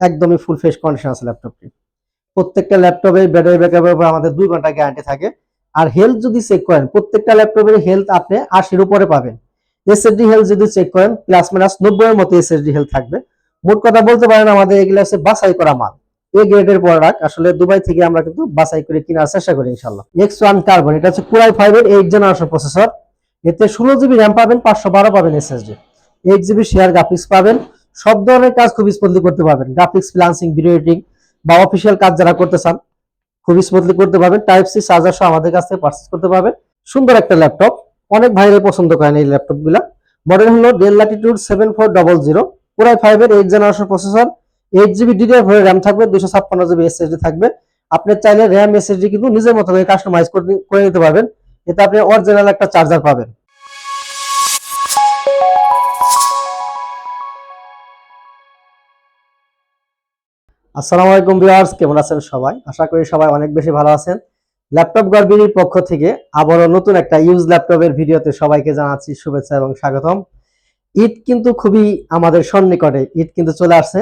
একদমই full fresh condition আছে ল্যাপটপটি প্রত্যেকটা ল্যাপটপে ব্যাটারি ব্যাকআপের উপর আমাদের দুই ঘণ্টা গ্যারান্টি থাকে। আর হেলথ যদি চেক করেন, প্রত্যেকটা ল্যাপটপের হেলথ আপনি আশির উপরে পাবেন। এসএসডি হেলথ যদি চেক করেন প্লাস মাইনাস নব্বই এর মতো এসএসডি হেলথ থাকবে। মোট কথা বলতে পারেন, আমাদের এগুলো হচ্ছে বাছাই করা মাল। এ গ্রেডের প্রোডাক্ট আসলে দুবাই থেকে আমরা কিন্তু বাছাই করে কেনার চেষ্টা করি ইনশাল্লাহ এক্স ওয়ান কার্বন এটা হচ্ছে কুরাই ফাইভের এইট জেনারেশন প্রসেসর এতে ষোলো জিবি র্যাম পাবেন, পাঁচশো বারো পাবেন SSD eight GB share graphics পাবেন। সব ধরনের কাজ খুব স্মুথলি করতে পারবেন। গ্রাফিক্স ফ্রিলান্সিং ভিডিও এডিটিং বা অফিসিয়াল কাজ যারা করতে চান, খুব স্মুথলি করতে পারবেন। টাইপ সি চার্জার সহ আমাদের কাছ থেকে পারচেস করতে পারবেন। সুন্দর একটা ল্যাপটপ অনেক ভাইরাই পছন্দ করেন এই ল্যাপটপগুলা মডেল হলো Dell Latitude seven four double zero পুরাই ফাইভের eight generation processor eight GB DDR four RAM থাকবে দুশো ছাপ্পান্ন জিবি এসএসডি থাকবে। আপনি চাইলে র্যাম এসএসডি কিন্তু নিজের মতো করে কাস্টমাইজ করে নিতে পারবেন। এতে আপনি অরিজিনাল একটা চার্জার পাবেন। আসসালামু আলাইকুম ভিউয়ার্স, কেমন আছেন সবাই? আশা করি সবাই অনেক বেশি ভালো আছেন। ল্যাপটপ গর্বিনীর পক্ষ থেকে আবারও নতুন একটা ইউজ ল্যাপটপের ভিডিওতে সবাইকে জানাচ্ছি শুভেচ্ছা এবং স্বাগতম। ঈদ কিন্তু খুবই আমাদের সন্নিকটে, ঈদ কিন্তু চলে আসছে।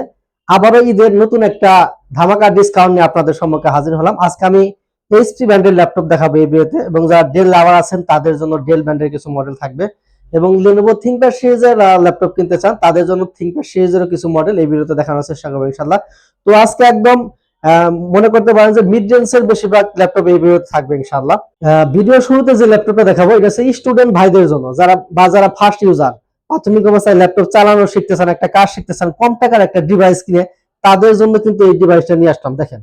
আবারও ঈদের নতুন একটা ধামাকা ডিসকাউন্ট নিয়ে আপনাদের সম্মুখে হাজির হলাম। আজকে আমি এইচপি ব্র্যান্ডের ল্যাপটপ দেখাবো এই ভিডিওতে এবং যারা ডেল লাভার আছেন, তাদের জন্য ডেল ব্র্যান্ডের কিছু মডেল থাকবে। এবং লেনোভো থিঙ্কপ্যাড সিরিজের ল্যাপটপ কিনতে চান, তাদের জন্য থিঙ্কপ্যাড সিরিজেরও কিছু মডেল এই ভিডিওতে দেখানোর চেষ্টা করব ইনশাল্লাহ তো আজকে একদম মনে করতে পারেন যে মিড রেঞ্জের বেশিরভাগ ল্যাপটপ এই ভিডিওতে থাকবে ইনশাল্লাহ ভিডিও শুরুতে যে ল্যাপটপটা দেখাবো, এটা হচ্ছে স্টুডেন্ট ভাইদের জন্য। যারা, বা যারা ফার্স্ট ইউজার প্রাথমিক অবস্থায় ল্যাপটপ চালানো শিখতেছেন, একটা কাজ শিখতেছেন, কম টাকার একটা ডিভাইস কিনে, তাদের জন্য কিন্তু এই ডিভাইসটা নিয়ে আসলাম। দেখেন,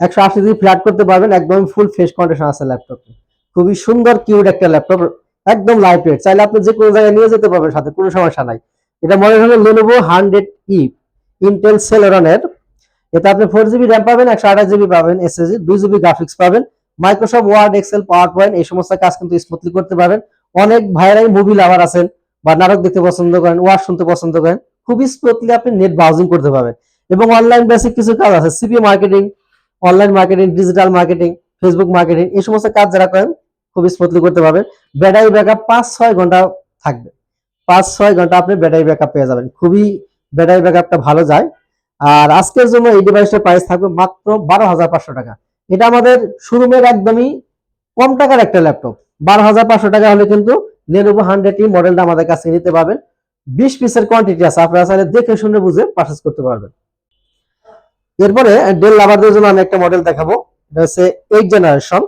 একশো আশি ডিগ্রি ফ্ল্যাট করতে পারবেন, একদম ফুল ফেস কন্ডিশন আছে ল্যাপটপটি খুবই সুন্দর কিউট একটা ল্যাপটপ একদম লাইট ওয়েট চাইলে আপনি যে কোনো জায়গায় নিয়ে যেতে পারবেন, সাথে কোনো সমস্যা নাই। এটা মনে হলো লেনোভো হান্ড্রেড ই ইন্টেল সেলেরনের এতে আপনি ফোর জিবি র্যাম পাবেন, একশো আঠাশ জিবি পাবেন এসএসডি দুই জিবি গ্রাফিক্স পাবেন। Microsoft Word Excel Power Point এই সমস্ত কাজ কিন্তু স্মুথলি করতে পারবেন। অনেক ভাইরাই মুভি লাভার আছেন বা নাটক দেখতে পছন্দ করেন ওয়ার্ড শুনতে পছন্দ করেন, খুবই স্মুথলি আপনি নেট ব্রাউজিং করতে পারবেন। এবং অনলাইন বেসিক কিছু কাজ আছে CP marketing online marketing digital marketing Facebook marketing এই সমস্ত কাজ যারা করেন খুব স্মুথলি করতে পারবেন। ব্যাটারি ব্যাকআপ পাঁচ ছয় ঘণ্টা থাকবে। পাঁচ ছয় ঘণ্টা আপনি ব্যাটারি ব্যাকআপ পেয়ে যাবেন। খুবই ব্যাটারি ব্যাকআপটা ভালো যায়। আর আজকের জন্য এই ডিভাইসটার প্রাইস থাকবে মাত্র বারো হাজার পাঁচশো টাকা। এটা আমাদের শোরুমের একদমই কম টাকার একটা ল্যাপটপ বারো হাজার পাঁচশো টাকা হলে কিন্তু লেনোভো হান্ড্রেড ই মডেলটা আমাদের কাছে নিতে পারবেন। বিশ পিসের কোয়ান্টিটি আছে, আপনারা চাইলে দেখে শুনে বুঝে পারচেস করতে পারবেন। এরপরে ডেল লাভারদের জন্য আমি একটা মডেল দেখাবো। এটা হচ্ছে এইট জেনারেশন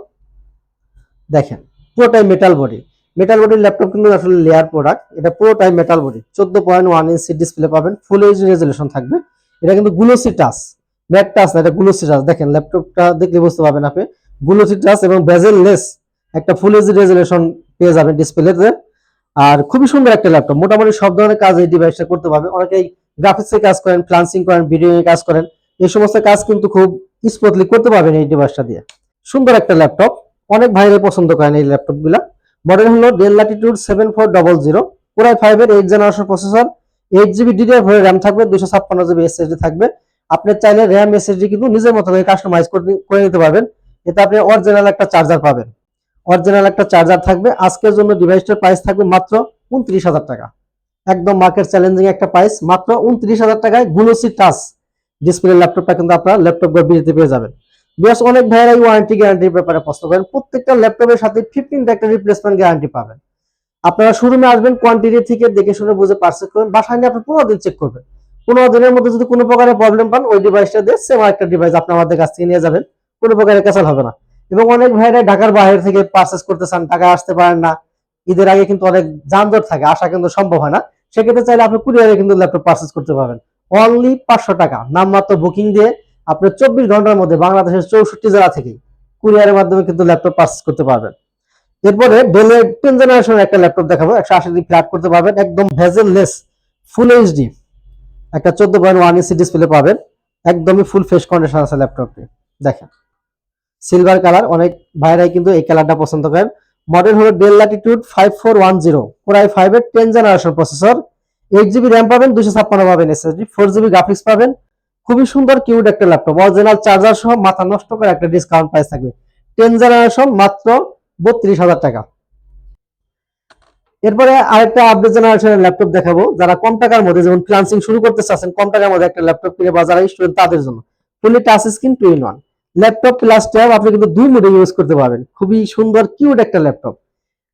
দেখেন, পুরোটাই মেটাল বডি মেটাল বডির ল্যাপটপ কিন্তু আসলে লেয়ার প্রোডাক্ট এটা পুরোটাই মেটাল বডি চোদ্দ পয়েন্ট ওয়ান ইঞ্চি ডিসপ্লে পাবেন ফুল এইচ রেজলিউশন থাকবে। এটা কিন্তু গ্লোসি টাচ, ম্যাট টাচ না, এটা গ্লোসি টাচ। দেখেন, ল্যাপটপটা দেখলে বুঝতে পারবেন আপনি। গ্লোসি টাচ এবং বেজেল লেস একটা ফুল এইচ রেজলিউশন পেয়ে যাবেন ডিসপ্লেতে আর খুবই সুন্দর একটা ল্যাপটপ। মোটামুটি সব ধরনের কাজ এই ডিভাইসটা করতে পারবে। অনেকেই গ্রাফিক্সের কাজ করেন ফ্লান্সিং করেন ভিডিও কাজ করেন। এই সমস্ত কাজ কিন্তু খুব স্মুথলি করতে পারবেন এই ডিভাইসটা দিয়ে। সুন্দর একটা ল্যাপটপ। অনেক ভাইরাই পছন্দ করেন এই ল্যাপটপগুলা মডেল হলো Dell Latitude seven four double zero পুরাই ফাইভের eight generation processor eight GB DDR RAM থাকবে দুশো ছাপ্পান্ন জিবি এসএসডি থাকবে। আপনি চাইলে র্যাম এসএসডি কিন্তু নিজের মতো করে কাস্টমাইজ করে নিতে পারবেন। এতে আপনি অরিজিনাল একটা চার্জার পাবেন। অরিজিনাল একটা চার্জার থাকবে। আজকের জন্য ডিভাইসটার প্রাইস থাকবে মাত্র উনত্রিশ হাজার টাকা। একদম মার্কেট চ্যালেঞ্জিং একটা প্রাইস মাত্র উনত্রিশ হাজার টাকায় গ্লোসি টাচ ডিসপ্লে ল্যাপটপটা কিন্তু আপনারা ল্যাপটপ বিরতি পেয়ে যাবেন। বিকজ অনেক ভাইরাই ওয়ারেন্টি গ্যারান্টির ব্যাপারে প্রশ্ন করেন, প্রত্যেকটা ল্যাপটপের সাথে ফিফটিন একটা রিপ্লেসমেন্ট গ্যারান্টি পাবেন। আপনারা শোরুমে আসবেন কোয়ান্টিটি থেকে দেখে শুনে বুঝে পার্সেস করবেন। বাসায় নিয়ে আপনি পনেরো দিন চেক করবেন। পনেরো দিনের মধ্যে যদি কোনো প্রকারের প্রবলেম পান, ওই ডিভাইসটা দিয়ে সেম একটা ডিভাইস আপনি আমাদের কাছ থেকে নিয়ে যাবেন। কোনো প্রকারের ক্যাসাল হবে না। এবং অনেক ভাইরাই ঢাকার বাইরে থেকে পার্সেস করতে চান, টাকা আসতে পারেন না। ঈদের আগে কিন্তু অনেক যানজট থাকে, আসা কিন্তু সম্ভব হয় না। সেক্ষেত্রে চাইলে আপনি কুরিয়ারে কিন্তু ল্যাপটপ পার্সেস করতে পারবেন। অনলি পাঁচশো টাকা, নামমাত্র বুকিং দিয়ে আপনি চব্বিশ ঘণ্টার মধ্যে বাংলাদেশের চৌষট্টি জেলা থেকে কুরিয়ারের মাধ্যমে কিন্তু ল্যাপটপ পার্চেস করতে পারবেন। এরপরে ডেলের টেন জেনারেশনের একটা ল্যাপটপ দেখাবো, একশো আশি ফ্ল্যাট করতে পারবেন, একদম ভেজেল লেস ফুল এইচডি একটা চোদ্দ পয়েন্ট ওয়ান ইঞ্চি ডিসপ্লে পাবেন, একদমই ফুল ফ্রেশ কন্ডিশন আছে ল্যাপটপটি দেখেন সিলভার কালার অনেক ভাইরাই কিন্তু এই কালারটা পছন্দ করেন। মডেল হলো Dell Latitude five four one zero core i ফাইভের ten generation processor eight GB RAM পাবেন দুশো ছাপ্পান্ন পাবেন এসএসডি ফোর জিবি গ্রাফিক্স পাবেন। খুবই সুন্দর কিউড একটা ল্যাপটপ অরিজিনাল চার্জার সহ, মাথা নষ্ট করে একটা ডিসকাউন্ট প্রাইস থাকবে। টেন জেনারেশন মাত্র বত্রিশ হাজার টাকা। এরপরে আরেকটা আপডেট জেনারেশনের ল্যাপটপ দেখাবো। যারা কম টাকার মধ্যে, যেমন ফ্রিল্যান্সিং শুরু করতে চাচ্ছেন, কম টাকার মধ্যে একটা ল্যাপটপ কিনে বাজারে স্টুডেন্ট তাদের জন্য। Fully touch screen two in one laptop plus tab আপনি কিন্তু দুই মোডে ইউজ করতে পারবেন। খুবই সুন্দর কিউট একটা ল্যাপটপ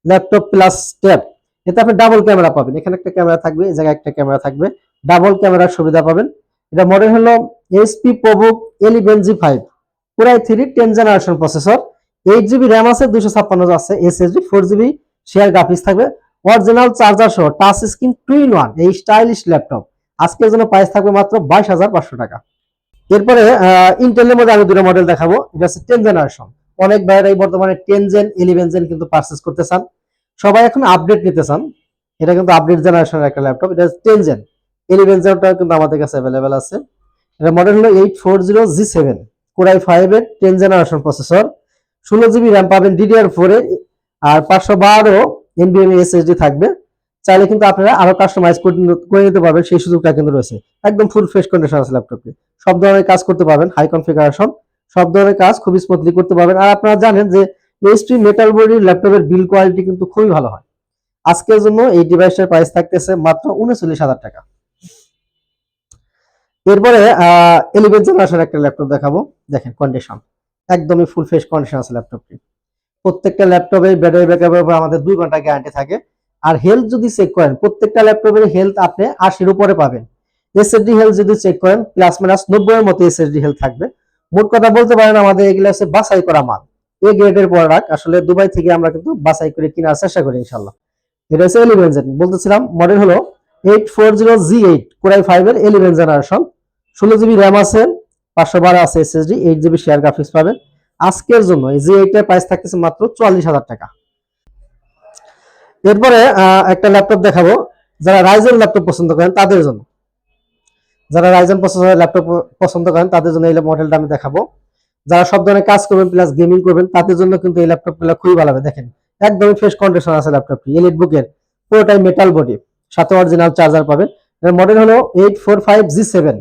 ল্যাপটপ প্লাস ট্যাব এতে আপনি ডাবল ক্যামেরা পাবেন। এখানে একটা ক্যামেরা থাকবে, এই জায়গায় একটা ক্যামেরা থাকবে। ডাবল ক্যামেরার সুবিধা পাবেন। এটা মডেল হলো HP ProBook eleven G five পুরাই three ten generation processor eight GB RAM আছে দুশো ছাপ্পান্ন আছে SSD four GB share graphics থাকবে। অরিজিনাল চার্জার সহ touch screen two in one এই স্টাইলিশ ল্যাপটপ আজকের জন্য প্রাইস থাকবে মাত্র বাইশ হাজার পাঁচশো টাকা। এরপরে ইন্টেলের মধ্যে আমি দুটো মডেল দেখাবো। এটা হচ্ছে টেন জেনারেশন অনেক ভাইরাই বর্তমানে টেন জেন ইলেভেন জেন কিন্তু পারচেস করতে চান। সবাই এখন আপডেট নিতে চান। এটা কিন্তু আপডেট জেনারেশনের একটা ল্যাপটপ এটা টেন জেন ইলেভেন জেনটা কিন্তু আমাদের কাছে অ্যাভেলেবেল আছে। এটা মডেল হলো eight four zero G seven core i five এর টেন জেনারেশন প্রসেসর ষোলো জিবি র্যাম পাবেন ডিডিআর ফোর আর পাঁচশো বারো এনবিএম এসএসডি থাকবে। চাইলে কিন্তু আপনারা আরও কাস্টমাইজ করে নিতে পারবেন, সেই সুযোগটা কিন্তু রয়েছে। একদম ফুল ফ্রেশ কন্ডিশন আছে ল্যাপটপটি সব ধরনের কাজ করতে পারবেন হাই কনফিগারেশন সব ধরনের কাজ খুবই স্মুথলি করতে পারবেন। আর আপনারা জানেন যে এইচপি মেটাল বডির ল্যাপটপের বিল কোয়ালিটি কিন্তু খুবই ভালো হয়। আজকের জন্য এই ডিভাইসটার প্রাইস থাকতেছে মাত্র উনচল্লিশ হাজার টাকা। এরপরে এলিভেন জেনারেশন একটা ল্যাপটপ দেখাবো। দেখেন কন্ডিশন একদমই ফুল ফ্রেশ কন্ডিশন আছে ল্যাপটপটি প্রত্যেকটা ল্যাপটপে ব্যাটারি ব্যাকআপের উপর আমাদের দুই ঘণ্টা গ্যারান্টি থাকে। আর হেলথ যদি চেক করেন, প্রত্যেকটা ল্যাপটপের হেলথ আপনি আশির উপরে পাবেন। এসএসডি হেলথ যদি চেক করেন প্লাস মাইনাস নব্বই এর মতো এসএসডি হেলথ থাকবে। মোট কথা বলতে পারেন, আমাদের এগুলো হচ্ছে বাছাই করা মাল। এ গ্রেডের প্রোডাক্ট আসলে দুবাই থেকে আমরা কিন্তু বাছাই করে কেনার চেষ্টা করি ইনশাল্লাহ এটা হচ্ছে এলিভেন জেন বলতেছিলাম মডেল হলো eight four zero G eight core i five এর এলিভেন জেনারেশন ষোলো জিবি র্যাম আছে পাঁচশো বারো আছে SSD eight GB share graphics পাবেন। আজকের জন্য এই জি এইটের প্রাইস থাকতেছে মাত্র চুয়াল্লিশ হাজার টাকা। এরপরে একটা ল্যাপটপ দেখাবো। যারা রাইজেন ল্যাপটপ পছন্দ করেন, তাদের জন্য। যারা রাইজেন প্রসেসরের ল্যাপটপ পছন্দ করেন, তাদের জন্য এই মডেলটা আমি দেখাবো। যারা সব ধরনের কাজ করবেন প্লাস গেমিং করবেন, তাদের জন্য কিন্তু এই ল্যাপটপগুলো খুবই ভালো হবে। দেখেন, একদমই ফ্রেশ কন্ডিশন আছে ল্যাপটপটি এলিট বুকের পুরোটাই মেটাল বডি সাথে অরিজিনাল চার্জার পাবেন। এর মডেল হলো eight four five G seven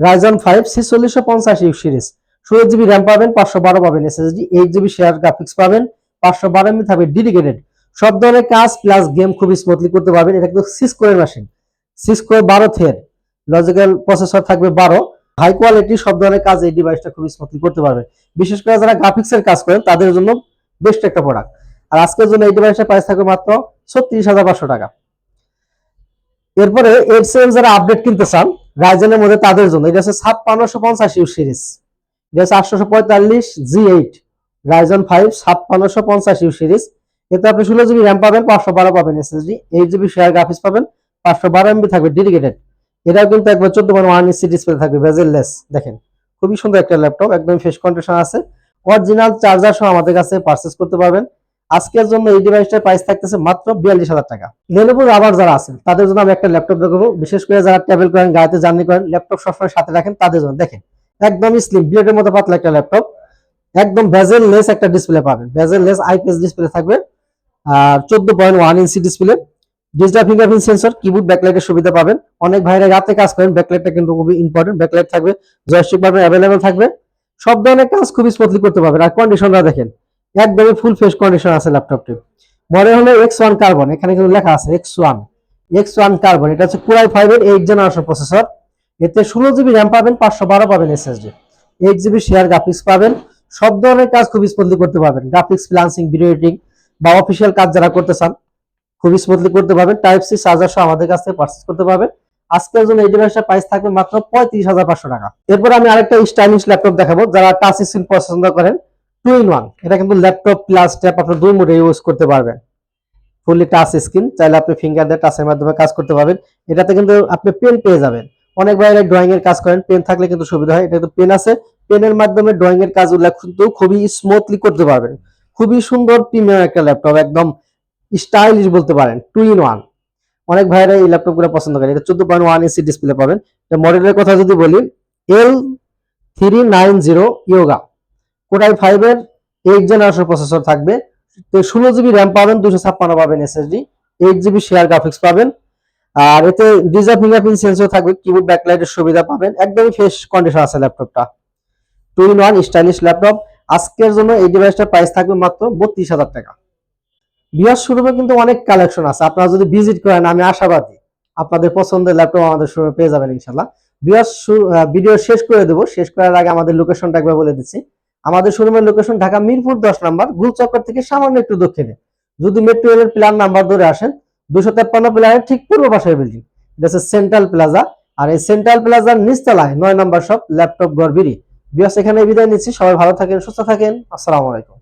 Ryzen five ছিচল্লিশশো পঞ্চাশ ইউ সিরিজ ষোলো জিবি র্যাম পাবেন, পাঁচশো বারো পাবেন SSD eight GB share graphics পাবেন, পাঁচশো বারো এমবি থাকবে ডেডিকেটেড সব ধরনের কাজ প্লাস গেম খুবই স্মুথলি করতে পারবেন। এটা কিন্তু সিক্স কোরের মেশিন সিক্স কোর বারো থের লজিক্যাল প্রসেসর থাকবে বারো। হাই কোয়ালিটি সব ধরনের কাজ এই ডিভাইসটা খুবই স্মুথলি করতে পারবে। বিশেষ করে যারা গ্রাফিক্সের কাজ করেন, তাদের জন্য বেস্ট একটা প্রোডাক্ট আর আজকের জন্য এই ডিভাইসের প্রাইস থাকবে মাত্র ছত্রিশ হাজার পাঁচশো টাকা। এরপরে এর সেম যারা আপডেট কিনতে চান রাইজেনের মধ্যে তাদের জন্য। এটা হচ্ছে ছাপ্পান্নশো পঞ্চাশ ইউ সিরিজ এটা হচ্ছে আটশোশো পঁয়তাল্লিশ জি এইট রাইজন ফাইভ ছাপ্পান্নশো পঞ্চাশ ইউ সিরিজ এতে আপনি ষোলো জিবি র্যাম পাবেন, পাঁচশো বারো পাবেন SSD eight GB share graphics পাবেন, পাঁচশো বারো এমবি থাকবে ডেডিকেটেড এটাও কিন্তু একবার চোদ্দ পয়েন্ট ওয়ান ইসি ডিসপ্লে থাকবে বেজেললেস দেখেন, খুবই সুন্দর একটা ল্যাপটপ একদম ফ্রেশ কন্ডিশন আছে। অরিজিনাল চার্জার সহ আমাদের কাছে পারচেস করতে পারবেন। আজকের জন্য এই ডিভাইসটার প্রাইস থাকতেছে মাত্র বিয়াল্লিশ হাজার টাকা। লেনোভোর আবার যারা আছেন, তাদের জন্য আমি একটা ল্যাপটপ দেখাবো। বিশেষ করে যারা ট্রাভেল করেন, গাড়িতে জার্নি করেন ল্যাপটপ সবসময় সাথে রাখেন, তাদের জন্য। দেখেন একদমই স্লিম ব্লেডের মতো পাতলা একটা ল্যাপটপ একদম ভেজেল লেস একটা ডিসপ্লে পাবেন। ভেজেল লেস আইপিএস ডিসপ্লে থাকবে। আর চোদ্দ point one inch display digital fingerprint sensor keyboard ব্যাকলাইটের সুবিধা পাবেন। অনেক ভাইরা রাতে কাজ করেন ব্যাকলাইটটা কিন্তু খুবই ইম্পর্টেন্ট ব্যাকলাইট থাকবে জয়স্টিক বাটন অ্যাভেলেবেল থাকবে। সব ধরনের কাজ খুবই স্মুথলি করতে পারবেন। আর কন্ডিশনটা দেখেন একদমই ফুল ফ্রেশ কন্ডিশন আছে ল্যাপটপটি মডেল হলো এক্স ওয়ান কার্বন এখানে কিন্তু লেখা আছে X one X one carbon এটা হচ্ছে কুরাই ফাইভের এইট জেনারেশন প্রসেসর এতে ষোলো জিবি র্যাম পাবেন, পাঁচশো বারো পাবেন SSD eight GB share graphics পাবেন, সব ধরনের কাজ খুব স্মুথলি করতে পারবেন। গ্রাফিক্স ফ্রিলান্সিং ভিডিও এডিটিং বা অফিসিয়াল কাজ যারা করতে চান খুবই স্মুথলি করতে পারবেন। টাইপ সি চার্জার সহ আমাদের কাছ থেকে পারচেস করতে পারবেন। আজকের জন্য এই ডিভাইসটার প্রাইস থাকবে মাত্র পঁয়ত্রিশ হাজার পাঁচশো টাকা। এরপর আমি আরেকটা স্টাইলিশ ল্যাপটপ দেখাবো, যারা টাচ স্ক্রিন পছন্দ করেন। টু ইন ওয়ান এটা কিন্তু ল্যাপটপ প্লাস ট্যাব আপনার দুই মোডে ইউজ করতে পারবেন। ফুললি টাচ স্ক্রিন চাইলে আপনি ফিঙ্গার দিয়ে টাচের মাধ্যমে কাজ করতে পারবেন। এটাতে কিন্তু আপনি পেন পেয়ে যাবেন। অনেক বাইরে ড্রয়িং এর কাজ করেন পেন থাকলে কিন্তু সুবিধা হয়। এটা কিন্তু পেন আছে। পেনের মাধ্যমে ড্রয়িং এর কাজগুলো কিন্তু খুবই স্মুথলি করতে পারবেন। খুবই সুন্দর প্রিমিয়াম একটা ল্যাপটপ একদম স্টাইলিশ বলতে পারেন। টু ইন ওয়ান অনেক ভাইরা এই ল্যাপটপগুলো পছন্দ করে। এটা চোদ্দ পয়েন্ট ওয়ান ইঞ্চি ডিসপ্লে পাবেন। মডেলের কথা যদি বলি L three nine zero Yoga core i ফাইভের এইট জেনারেশন প্রসেসর থাকবে। তো ষোলো জিবি র্যাম পাবেন দুশো ছাপ্পান্ন পাবেন SSD eight GB share graphics পাবেন। আর এতে ডিজার ফিঙ্গারপ্রিন্ট সেন্সর থাকবে কিবোর্ড ব্যাকলাইটের সুবিধা পাবেন। একদমই ফ্রেশ কন্ডিশন আছে ল্যাপটপটা two in one stylish laptop আজকের জন্য এই ডিভাইসটার প্রাইস থাকবে মাত্র বত্রিশ হাজার টাকা। বিয়ার শোরুমে কিন্তু অনেক কালেকশন আছে। আপনারা যদি ভিজিট করেন, আমি আশাবাদী। আপনাদের পছন্দের ল্যাপটপ আমাদের শোরুমে পেয়ে যাবেন ইনশাল্লাহ বিয়ার ভিডিও শেষ করে দেবো। শেষ করার আগে আমাদের লোকেশনটা একবার বলে দিচ্ছি। আমাদের শোরুমের লোকেশন ঢাকা মিরপুর দশ নাম্বার, গুলচক্কর থেকে সামান্য একটু দক্ষিণে। যদি মেট্রো রেলের প্ল্যান নাম্বার ধরে আসেন দুশো তেপ্পান্ন প্ল্যানের ঠিক পূর্ব পাশের বিল্ডিং হচ্ছে সেন্ট্রাল প্লাজা আর এই সেন্ট্রাল প্লাজার নিচতলায় নয় নাম্বার সব ল্যাপটপ গড়বিরি বিয়াস এখানে বিদায় নিচ্ছি। সবাই ভালো থাকেন, সুস্থ থাকেন। আসসালামু আলাইকুম।